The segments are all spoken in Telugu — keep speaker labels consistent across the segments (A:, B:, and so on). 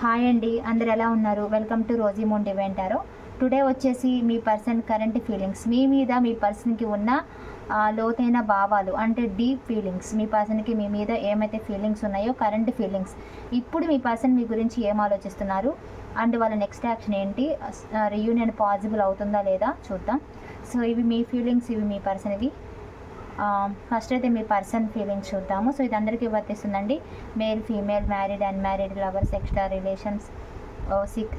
A: హాయ్ అండి అందరు ఎలా ఉన్నారు? వెల్కమ్ టు రోజీ మోండి వెంటారో టుడే వచ్చేసి మీ పర్సన్ కరెంట్ ఫీలింగ్స్ మీ మీద మీ పర్సన్కి ఉన్న లోతైన భావాలు అంటే డీప్ ఫీలింగ్స్ మీ పర్సన్కి మీ మీద ఏమైతే ఫీలింగ్స్ ఉన్నాయో కరెంట్ ఫీలింగ్స్ ఇప్పుడు మీ పర్సన్ మీ గురించి ఏం ఆలోచిస్తున్నారు? అండ్ వాళ్ళ నెక్స్ట్ యాక్షన్ ఏంటి? రియూనియన్ పాసిబుల్ అవుతుందా లేదా? చూద్దాం. సో ఇవి మీ ఫీలింగ్స్ ఇవి మీ పర్సన్వి ఫస్ట్ అయితే మీ పర్సన్ ఫీలింగ్స్ చూద్దాము. సో ఇది అందరికీ వర్తిస్తుందండి male female married unmarried lovers extra relations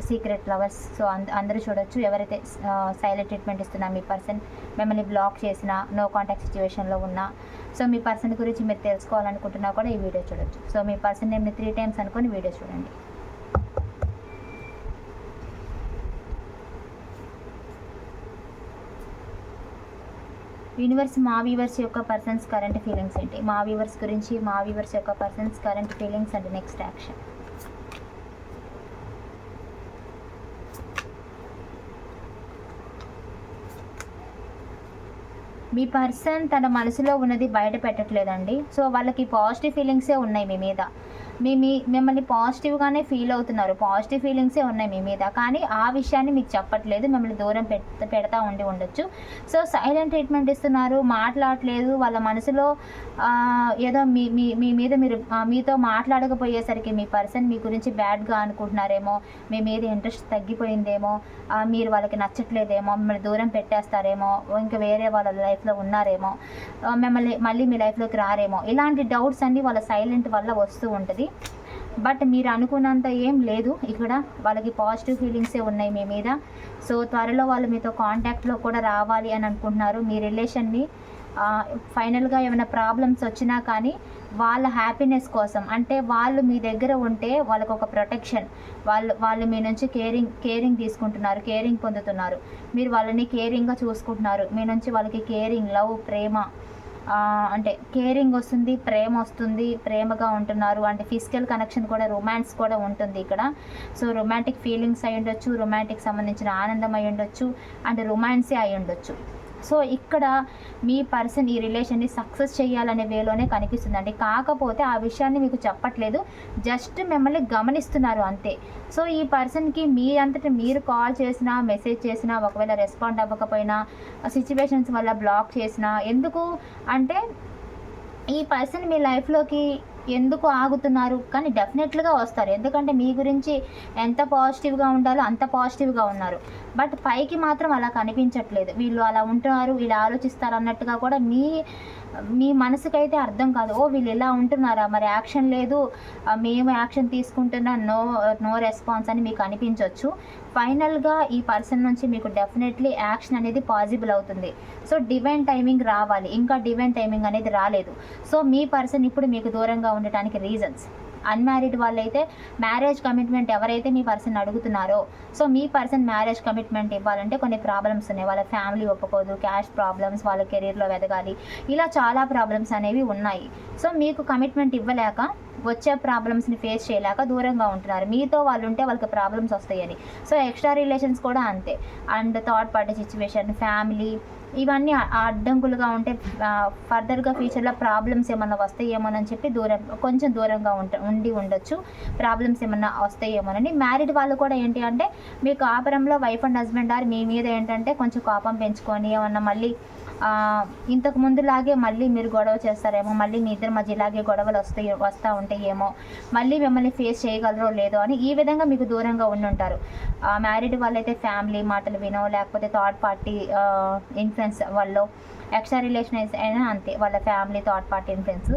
A: secret lovers so అంద అందరూ చూడొచ్చు. ఎవరైతే సైలెంట్ ట్రీట్మెంట్ ఇస్తున్నా మీ పర్సన్ మిమ్మల్ని బ్లాక్ చేసిన నో కాంటాక్ట్ సిచ్యువేషన్లో ఉన్నా సో మీ పర్సన్ గురించి మీరు తెలుసుకోవాలనుకుంటున్నా కూడా ఈ వీడియో చూడొచ్చు. సో మీ పర్సన్ నేమ్ని త్రీ టైమ్స్ అనుకొని వీడియో చూడండి. యూనివర్స్ మా వీవర్స్ యొక్క పర్సన్స్ కరెంట్ ఫీలింగ్స్ ఏంటి? మా వీవర్స్ గురించి మా వీవర్స్ యొక్క persons current feelings and next action. Me person తన మనసులో ఉన్నది బయట పెట్టట్లేదండి. సో వాళ్ళకి పాజిటివ్ ఫీలింగ్సే ఉన్నాయి మీ మీద. మీ మీ మిమ్మల్ని పాజిటివ్గానే ఫీల్ అవుతున్నారు. పాజిటివ్ ఫీలింగ్సే ఉన్నాయి మీ మీద. కానీ ఆ విషయాన్ని మీకు చెప్పట్లేదు. మిమ్మల్ని దూరం పెడతా పెడతా ఉండి ఉండొచ్చు. సో సైలెంట్ ట్రీట్మెంట్ ఇస్తున్నారు. మాట్లాడట్లేదు. వాళ్ళ మనసులో ఏదో మీ మీ మీ మీద మీరు మీతో మాట్లాడకపోయేసరికి మీ పర్సన్ మీ గురించి బ్యాడ్గా అనుకుంటున్నారేమో మీ మీద ఇంట్రెస్ట్ తగ్గిపోయిందేమో మీరు వాళ్ళకి నచ్చట్లేదేమో మిమ్మల్ని దూరం పెట్టేస్తారేమో ఇంకా వేరే వాళ్ళ లైఫ్లో ఉన్నారేమో మిమ్మల్ని మళ్ళీ మీ లైఫ్లోకి రారేమో ఇలాంటి డౌట్స్ అన్నీ వాళ్ళ సైలెంట్ వల్ల వస్తూ ఉంటుంది. బట్ మీరు అనుకున్నంత ఏం లేదు. ఇక్కడ వాళ్ళకి పాజిటివ్ ఫీలింగ్సే ఉన్నాయి మీ మీద. సో త్వరలో వాళ్ళు మీతో కాంటాక్ట్లో కూడా రావాలి అని అనుకుంటున్నారు. మీ రిలేషన్ని ఫైనల్గా ఏమైనా ప్రాబ్లమ్స్ వచ్చినా కానీ వాళ్ళ హ్యాపీనెస్ కోసం. అంటే వాళ్ళు మీ దగ్గర ఉంటే వాళ్ళకు ఒక ప్రొటెక్షన్ వాళ్ళు వాళ్ళు మీ నుంచి కేరింగ్ కేరింగ్ తీసుకుంటున్నారు కేరింగ్ పొందుతున్నారు. మీరు వాళ్ళని కేరింగ్గా చూసుకుంటున్నారు. మీ నుంచి వాళ్ళకి కేరింగ్ లవ్ ప్రేమ అంటే కేరింగ్ వస్తుంది ప్రేమ వస్తుంది ప్రేమగా ఉంటున్నారు. అంటే ఫిజికల్ కనెక్షన్ కూడా రొమాన్స్ కూడా ఉంటుంది ఇక్కడ. సో రొమాంటిక్ ఫీలింగ్స్ అయి ఉండొచ్చు రొమాంటిక్ సంబంధించిన ఆనందం అయి ఉండొచ్చు అండ్ రొమాన్సే అయి ఉండొచ్చు. సో ఇక్కడ మీ పర్సన్ ఈ రిలేషన్ని సక్సెస్ చేయాలనే వేలోనే కనిపిస్తుందండి. కాకపోతే ఆ విషయాన్ని మీకు చెప్పట్లేదు. జస్ట్ మిమ్మల్ని గమనిస్తున్నారు అంతే. సో ఈ పర్సన్కి మీ అంతటి మీరు కాల్ చేసినా మెసేజ్ చేసినా ఒకవేళ రెస్పాండ్ అవ్వకపోయినా సిచ్యువేషన్స్ వల్ల బ్లాక్ చేసినా ఎందుకు అంటే ఈ పర్సన్ మీ లైఫ్లోకి ఎందుకు ఆగుతున్నారు? కానీ డెఫినెట్లుగా వస్తారు. ఎందుకంటే మీ గురించి ఎంత పాజిటివ్గా ఉండాలో అంత పాజిటివ్గా ఉన్నారు. బట్ పైకి మాత్రం అలా కనిపించట్లేదు. వీళ్ళు అలా ఉంటున్నారు వీళ్ళు ఆలోచిస్తారు అన్నట్టుగా కూడా మీ మీ మనసుకైతే అర్థం కాదు. ఓ వీళ్ళు ఇలా ఉంటున్నారా? మరి యాక్షన్ లేదు. మేము యాక్షన్ తీసుకుంటున్నా నో నో రెస్పాన్స్ అని మీకు అనిపించవచ్చు ఫైనల్గా ఈ పర్సన్ నుంచి మీకు డెఫినెట్లీ యాక్షన్ అనేది పాసిబుల్ అవుతుంది. సో డివైన్ టైమింగ్ రావాలి. ఇంకా డివైన్ టైమింగ్ అనేది రాలేదు. సో మీ పర్సన్ ఇప్పుడు మీకు దూరంగా ఉండటానికి రీజన్స్. అన్మ్యారీడ్ వాళ్ళైతే మ్యారేజ్ కమిట్మెంట్ ఎవరైతే మీ పర్సన్ అడుగుతున్నారో సో మీ పర్సన్ మ్యారేజ్ కమిట్మెంట్ ఇవ్వాలంటే కొన్ని ప్రాబ్లమ్స్ ఉన్నాయి. వాళ్ళ ఫ్యామిలీ ఒప్పుకోదు క్యాష్ ప్రాబ్లమ్స్ వాళ్ళ కెరీర్లో ఎదగాలి ఇలా చాలా ప్రాబ్లమ్స్ అనేవి ఉన్నాయి. సో మీకు కమిట్మెంట్ ఇవ్వలేక వచ్చే ప్రాబ్లమ్స్ని ఫేస్ చేయలేక దూరంగా ఉంటున్నారు. మీతో వాళ్ళు ఉంటే వాళ్ళకి ప్రాబ్లమ్స్ వస్తాయని. సో ఎక్స్ట్రా రిలేషన్స్ కూడా అంతే. And third party situation family ఇవన్నీ అడ్డంకులుగా ఉంటే ఫర్దర్గా ఫ్యూచర్లో ప్రాబ్లమ్స్ ఏమన్నా వస్తాయేమోనని చెప్పి దూరం కొంచెం దూరంగా ఉంట ఉండి ఉండొచ్చు. ప్రాబ్లమ్స్ ఏమన్నా వస్తాయేమోనని. మ్యారీడ్ వాళ్ళు కూడా ఏంటి అంటే మీ కాపురంలో వైఫ్ అండ్ హస్బెండ్ ఆర్ మీ మీద ఏంటంటే కొంచెం కోపం పెంచుకొని ఏమన్నా మళ్ళీ ఇంతకు ముందులాగే మళ్ళీ మీరు గొడవ చేస్తారేమో మళ్ళీ మీ ఇద్దరి మధ్య ఇలాగే గొడవలు వస్తాయి వస్తూ ఉంటాయేమో మళ్ళీ మిమ్మల్ని ఫేస్ చేయగలరో లేదో అని ఈ విధంగా మీకు దూరంగా ఉండి ఉంటారు మ్యారీడ్ వాళ్ళైతే ఫ్యామిలీ మాటలు వినో లేకపోతే థర్డ్ పార్టీ ఇన్ఫ్లుయెన్స్ వాళ్ళు ఎక్స్ట్రా రిలేషన్ అయినా అంతే వాళ్ళ family third party influence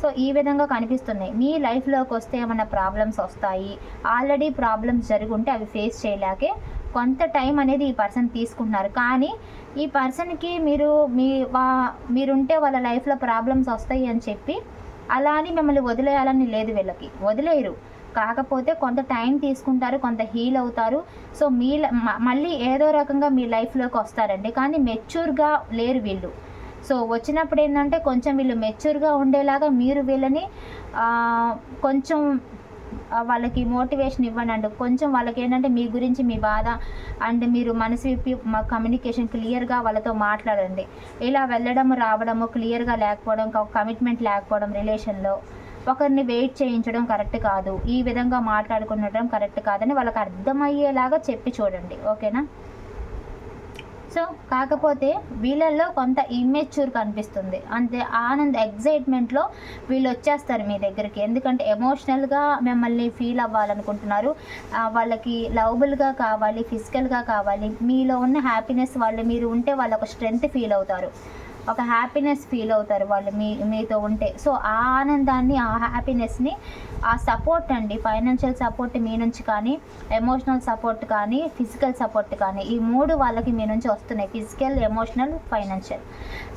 A: so ఈ విధంగా కనిపిస్తున్నాయి. మీ లైఫ్లోకి వస్తే ఏమైనా ప్రాబ్లమ్స్ వస్తాయి? ఆల్రెడీ ప్రాబ్లమ్స్ జరుగుంటే ఉంటే అవి ఫేస్ చేయలేకే కొంత టైం అనేది ఈ పర్సన్ తీసుకుంటున్నారు. కానీ ఈ పర్సన్కి మీరు మీ వా మీరుంటే వాళ్ళ లైఫ్లో ప్రాబ్లమ్స్ వస్తాయి అని చెప్పి అలా అని మిమ్మల్ని వదిలేయాలని లేదు వీళ్ళకి. వదిలేయరు. కాకపోతే కొంత టైం తీసుకుంటారు కొంత హీల్ అవుతారు. సో మీ మళ్ళీ ఏదో రకంగా మీ లైఫ్లోకి వస్తారండి. కానీ మెచ్యూర్గా లేరు వీళ్ళు. సో వచ్చినప్పుడు ఏంటంటే కొంచెం వీళ్ళు మెచ్యూర్గా ఉండేలాగా మీరు వీళ్ళని కొంచెం వాళ్ళకి మోటివేషన్ ఇవ్వనండి. కొంచెం వాళ్ళకి ఏంటంటే మీ గురించి మీ బాధ అండ్ మీరు మనసు విప్పి మా కమ్యూనికేషన్ క్లియర్గా వాళ్ళతో మాట్లాడండి. ఇలా వెళ్ళడము రావడము క్లియర్గా లేకపోవడం కమిట్మెంట్ లేకపోవడం రిలేషన్లో ఒకరిని వెయిట్ చేయించడం కరెక్ట్ కాదు. ఈ విధంగా మాట్లాడుకుండడం కరెక్ట్ కాదని వాళ్ళకి అర్థమయ్యేలాగా చెప్పి చూడండి. ఓకేనా? సో కాకపోతే వీళ్ళల్లో కొంత ఇమ్మెచ్యూర్ కనిపిస్తుంది. అంతే ఆనంద్ ఎగ్జైట్మెంట్లో వీళ్ళు వచ్చేస్తారు మీ దగ్గరికి. ఎందుకంటే ఎమోషనల్గా మిమ్మల్ని ఫీల్ అవ్వాలనుకుంటున్నారు. వాళ్ళకి లవబుల్గా కావాలి ఫిజికల్గా కావాలి. మీలో ఉన్న హ్యాపీనెస్ వాళ్ళు మీరు ఉంటే వాళ్ళకు ఒక స్ట్రెంగ్త్ ఫీల్ అవుతారు. ఒక హ్యాపీనెస్ ఫీల్ అవుతారు వాళ్ళు మీ మీతో ఉంటే. సో ఆ ఆనందాన్ని ఆ హ్యాపీనెస్ని ఆ సపోర్ట్ అండి ఫైనాన్షియల్ సపోర్ట్ మీ నుంచి కానీ ఎమోషనల్ సపోర్ట్ కానీ ఫిజికల్ సపోర్ట్ కానీ ఈ మూడు వాళ్ళకి మీ నుంచి వస్తున్నాయి ఫిజికల్ ఎమోషనల్ ఫైనాన్షియల్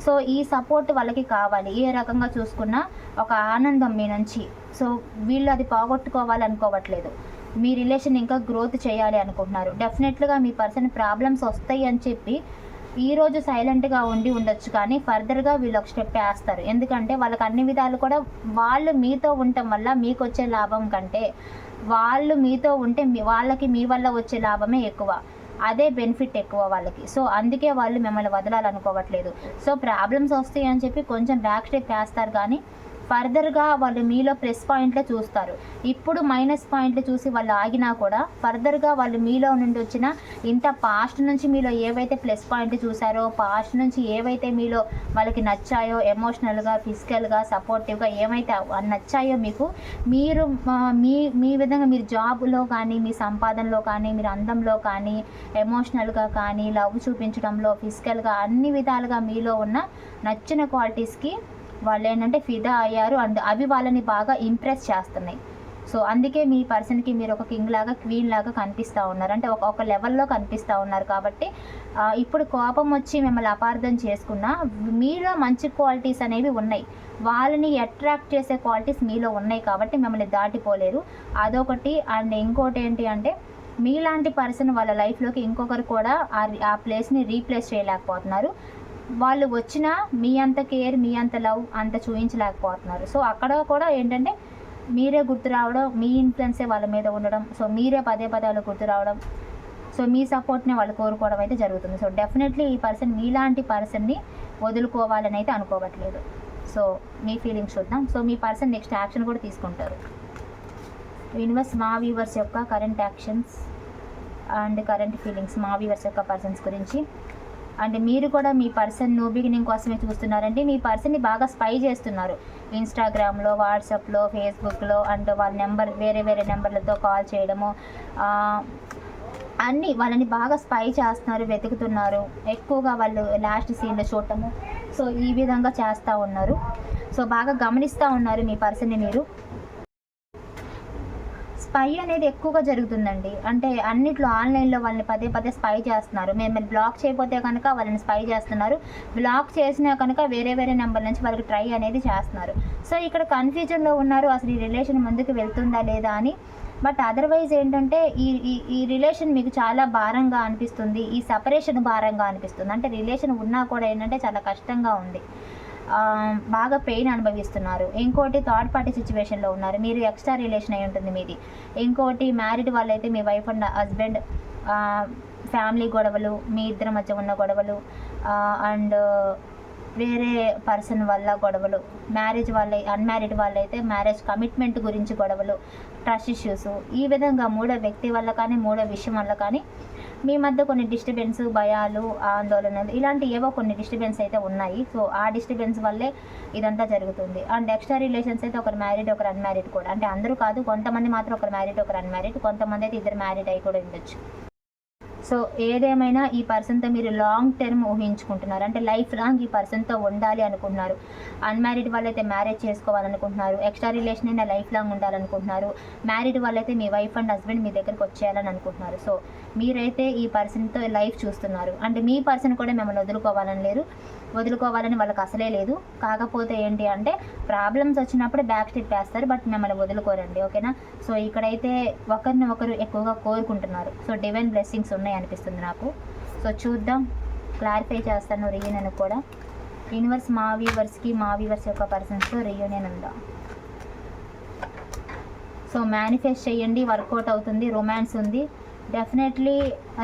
A: సో ఈ సపోర్ట్ వాళ్ళకి కావాలి. ఏ రకంగా చూసుకున్నా ఒక ఆనందం మీ నుంచి. సో వీళ్ళు అది పోగొట్టుకోవాలి అనుకోవట్లేదు మీ రిలేషన్ ఇంకా గ్రోత్ చేయాలి అనుకుంటున్నారు. డెఫినెట్లుగా మీ పర్సన్ ప్రాబ్లమ్స్ వస్తాయి అని చెప్పి ఈరోజు సైలెంట్గా ఉండి ఉండొచ్చు కానీ ఫర్దర్గా వీళ్ళు ఒక స్టెప్ వేస్తారు. ఎందుకంటే వాళ్ళకి అన్ని విధాలు కూడా వాళ్ళు మీతో ఉండటం వల్ల మీకు వచ్చే లాభం కంటే వాళ్ళు మీతో ఉంటే మీ వాళ్ళకి మీ వల్ల వచ్చే లాభమే ఎక్కువ. అదే బెనిఫిట్ ఎక్కువ వాళ్ళకి. సో అందుకే వాళ్ళు మిమ్మల్ని వదలాలనుకోవట్లేదు. సో ప్రాబ్లమ్స్ వస్తాయి అని చెప్పి కొంచెం బ్యాక్ స్టెప్ వేస్తారు కానీ ఫర్దర్గా వాళ్ళు మీలో ప్లస్ పాయింట్లు చూస్తారు. ఇప్పుడు మైనస్ పాయింట్లు చూసి వాళ్ళు ఆగినా కూడా ఫర్దర్గా వాళ్ళు మీలో నుండి వచ్చిన ఇంత పాస్ట్ నుంచి మీలో ఏవైతే ప్లస్ పాయింట్లు చూసారో పాస్ట్ నుంచి ఏవైతే మీలో వాళ్ళకి నచ్చాయో ఎమోషనల్గా ఫిజికల్గా సపోర్టివ్గా ఏమైతే నచ్చాయో మీకు మీరు మీ మీ విధంగా మీరు జాబ్లో కానీ మీ సంపాదనలో కానీ మీరు అందంలో కానీ ఎమోషనల్గా కానీ లవ్ చూపించడంలో ఫిజికల్గా అన్ని విధాలుగా మీలో ఉన్న నచ్చిన క్వాలిటీస్కి వాళ్ళు ఏంటంటే ఫిదా అయ్యారు అండ్ అవి వాళ్ళని బాగా ఇంప్రెస్ చేస్తున్నాయి. సో అందుకే మీ పర్సన్కి మీరు ఒక కింగ్ లాగా క్వీన్ లాగా కనిపిస్తూ ఉన్నారు. అంటే ఒక ఒక లెవెల్లో కనిపిస్తూ ఉన్నారు కాబట్టి ఇప్పుడు కోపం వచ్చి మిమ్మల్ని అపార్థం చేసుకున్నా మీలో మంచి క్వాలిటీస్ అనేవి ఉన్నాయి. వాళ్ళని అట్రాక్ట్ చేసే క్వాలిటీస్ మీలో ఉన్నాయి కాబట్టి మిమ్మల్ని దాటిపోలేరు. అదొకటి. అండ్ ఇంకోటి ఏంటి అంటే మీలాంటి పర్సన్ వాళ్ళ లైఫ్లోకి ఇంకొకరు కూడా ఆ ఆ ప్లేస్ని రీప్లేస్ చేయలేకపోతున్నారు. వాళ్ళు వచ్చినా మీ అంత కేర్ మీ అంత లవ్ అంత చూపించలేకపోతున్నారు సో అక్కడ కూడా ఏంటంటే మీరే గుర్తు రావడం మీ ఇన్ఫ్లుయెన్సే వాళ్ళ మీద ఉండడం సో మీరే పదే పదే వాళ్ళు గుర్తు రావడం సో మీ సపోర్ట్ని వాళ్ళు కోరుకోవడం అయితే జరుగుతుంది. సో డెఫినెట్లీ ఈ పర్సన్ మీలాంటి పర్సన్ని వదులుకోవాలని అయితే అనుకోవట్లేదు. సో మీ ఫీలింగ్స్ చూద్దాం. సో మీ పర్సన్ నెక్స్ట్ యాక్షన్ కూడా తీసుకుంటారు. యూనివర్స్ మా వ్యూవర్స్ యొక్క current actions and current feelings మా వ్యూవర్స్ యొక్క పర్సన్స్ గురించి అండ్ మీరు కూడా మీ పర్సన్ న్యూ బిగినింగ్ కోసమే చూస్తున్నారంటే మీ పర్సన్ని బాగా స్పై చేస్తున్నారు. ఇన్స్టాగ్రామ్లో వాట్సాప్లో ఫేస్బుక్లో అండ్ వాళ్ళ నెంబర్ వేరే వేరే నెంబర్లతో కాల్ చేయడము అన్నీ వాళ్ళని బాగా స్పై చేస్తున్నారు వెతుకుతున్నారు. ఎక్కువగా వాళ్ళు లాస్ట్ సీన్లో చూడటము. సో ఈ విధంగా చేస్తూ ఉన్నారు. సో బాగా గమనిస్తూ ఉన్నారు మీ పర్సన్ని మీరు. స్పై అనేది ఎక్కువగా జరుగుతుందండి. అంటే అన్నిట్లో ఆన్లైన్లో వాళ్ళని పదే పదే స్పై చేస్తున్నారు. మేము బ్లాక్ చేయకపోతే కనుక వాళ్ళని స్పై చేస్తున్నారు. బ్లాక్ చేసినా కనుక వేరే వేరే నెంబర్ నుంచి వాళ్ళకి ట్రై అనేది చేస్తున్నారు. సో ఇక్కడ కన్ఫ్యూజన్లో ఉన్నారు. అసలు ఈ రిలేషన్ ముందుకు వెళ్తుందా లేదా అని. బట్ అదర్వైజ్ ఏంటంటే ఈ ఈ ఈ రిలేషన్ మీకు చాలా భారంగా అనిపిస్తుంది. ఈ సపరేషన్ భారంగా అనిపిస్తుంది. అంటే రిలేషన్ ఉన్నా కూడా ఏంటంటే చాలా కష్టంగా ఉంది. బాగా పెయిన్ అనుభవిస్తున్నారు. ఇంకోటి థర్డ్ పార్టీ సిచ్యువేషన్లో ఉన్నారు. మీరు ఎక్స్ట్రా రిలేషన్ అయి ఉంటుంది మీది. ఇంకోటి మ్యారీడ్ వాళ్ళైతే మీ వైఫ్ అండ్ హస్బెండ్ ఫ్యామిలీ గొడవలు మీ ఇద్దరి మధ్య ఉన్న గొడవలు అండ్ వేరే పర్సన్ వల్ల గొడవలు మ్యారేజ్ వాళ్ళ అన్మ్యారీడ్ వాళ్ళైతే మ్యారేజ్ కమిట్మెంట్ గురించి గొడవలు ట్రస్ట్ ఇష్యూస్ ఈ విధంగా మూడో వ్యక్తి వల్ల కానీ మూడో విషయం వల్ల కానీ మీ మధ్య కొన్ని డిస్టర్బెన్స్ భయాలు ఆందోళనలు ఇలాంటి ఏవో కొన్ని డిస్టర్బెన్స్ అయితే ఉన్నాయి. సో ఆ డిస్టర్బెన్స్ వల్లే ఇదంతా జరుగుతుంది. అండ్ ఎక్స్ట్రా రిలేషన్స్ అయితే ఒకరు మ్యారీడ్ ఒకరు అన్మ్యారీడ్ కూడా. అంటే అందరూ కాదు కొంతమంది మాత్రం ఒకరు మ్యారీడ్ ఒకరు అన్మ్యారీడ్ కొంతమంది అయితే ఇద్దరు మ్యారీడ్ అయి కూడా ఉండొచ్చు. సో ఏదేమైనా ఈ పర్సన్తో మీరు లాంగ్ టర్మ్ ఊహించుకుంటున్నారు. అంటే లైఫ్ లాంగ్ ఈ పర్సన్తో ఉండాలి అనుకుంటున్నారు. అన్మ్యారీడ్ వాళ్ళైతే మ్యారేజ్ చేసుకోవాలనుకుంటున్నారు. ఎక్స్ట్రా రిలేషన్ అయినా లైఫ్ లాంగ్ ఉండాలనుకుంటున్నారు. మ్యారీడ్ వాళ్ళైతే మీ వైఫ్ అండ్ హస్బెండ్ మీ దగ్గరకు వచ్చేయాలని అనుకుంటున్నారు. సో మీరైతే ఈ పర్సన్తో లైఫ్ చూస్తున్నారు. అంటే మీ పర్సన్ కూడా మిమ్మల్ని వదులుకోవాలని లేరు. వదులుకోవాలని వాళ్ళకి అసలే లేదు. కాకపోతే ఏంటి అంటే ప్రాబ్లమ్స్ వచ్చినప్పుడు బ్యాక్ స్టెప్ వేస్తారు బట్ మిమ్మల్ని వదులుకోరండి ఓకేనా? సో ఇక్కడైతే ఒకరిని ఒకరు ఎక్కువగా కోరుకుంటున్నారు. సో డివైన్ బ్లెస్సింగ్స్ ఉన్నాయి అనిపిస్తుంది నాకు. సో చూద్దాం. క్లారిఫై చేస్తాను రీయూనియన్ కూడా. యూనివర్స్ మా వ్యూవర్స్కి మా వ్యూవర్స్ యొక్క పర్సన్స్తో రీయూనియన్ ఉందా? సో మేనిఫెస్ట్ చేయండి వర్కౌట్ అవుతుంది రొమాన్స్ ఉంది. డెఫినెట్లీ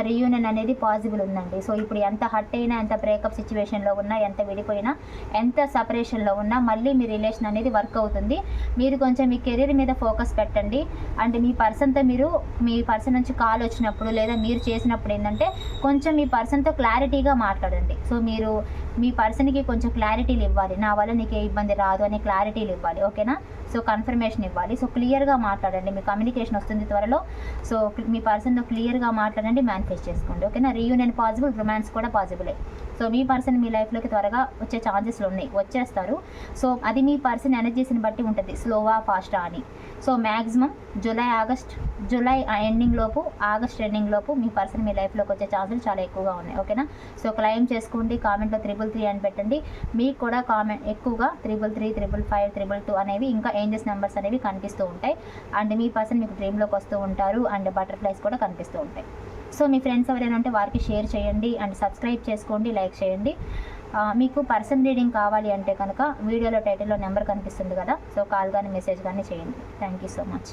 A: రీయూనియన్ అనేది పాసిబుల్ ఉందండి. సో ఇప్పుడు ఎంత హట్ అయినా ఎంత బ్రేకప్ సిచ్యువేషన్లో ఉన్నా ఎంత విడిపోయినా ఎంత సపరేషన్లో ఉన్నా మళ్ళీ మీ రిలేషన్ అనేది వర్క్ అవుతుంది. మీరు కొంచెం మీ కెరీర్ మీద ఫోకస్ పెట్టండి. అండ్ మీ పర్సన్తో మీరు మీ పర్సన్ నుంచి కాల్ వచ్చినప్పుడు లేదా మీరు చేసినప్పుడు ఏంటంటే కొంచెం మీ పర్సన్తో క్లారిటీగా మాట్లాడండి. సో మీరు మీ పర్సన్కి కొంచెం క్లారిటీలు ఇవ్వాలి. నా వల్ల నీకు ఏ ఇబ్బంది రాదు అనే క్లారిటీలు ఇవ్వాలి. ఓకేనా సో కన్ఫర్మేషన్ ఇవ్వాలి. సో క్లియర్గా మాట్లాడండి. మీ కమ్యూనికేషన్ వస్తుంది త్వరలో. సో మీ పర్సన్తో క్లియర్గా మాట్లాడండి మేనిఫెస్ట్ చేసుకోండి. ఓకేనా రీయూనియన్ పాసిబుల్ రొమాన్స్ కూడా పాసిబులే సో మీ పర్సన్ మీ లైఫ్లోకి త్వరగా వచ్చే ఛాన్సెస్లు ఉన్నాయి. వచ్చేస్తారు. సో అది మీ పర్సన్ ఎనర్జీస్ని బట్టి ఉంటుంది. స్లోవా ఫాస్టా అని. So maximum July August July ending లోపు ఆగస్ట్ ఎండింగ్ లోపు మీ పర్సన్ మీ లైఫ్లోకి వచ్చే ఛాన్సెస్ చాలా ఎక్కువగా ఉన్నాయి ఓకేనా? సో క్లైమ్ చేసుకోండి కామెంట్లో త్రిబుల్ త్రీ అని పెట్టండి. మీకు కూడా కామెంట్ ఎక్కువగా triple three triple five triple two అనేవి ఇంకా ఏంజెస్ నెంబర్స్ అనేవి కనిపిస్తూ ఉంటాయి. అండ్ మీ పర్సన్ మీకు డ్రీమ్లోకి వస్తూ ఉంటారు అండ్ బటర్ఫ్లైస్ కూడా కనిపిస్తూ ఉంటాయి. సో మీ ఫ్రెండ్స్ ఎవరైనా ఉంటే వారికి షేర్ చేయండి అండ్ సబ్స్క్రైబ్ చేసుకోండి లైక్ చేయండి. మీకు పర్సన్ రీడింగ్ కావాలి అంటే కనుక వీడియోలో టైటిల్లో నెంబర్ కనిపిస్తుంది కదా సో కాల్ కానీ మెసేజ్ కానీ చేయండి. Thank you so much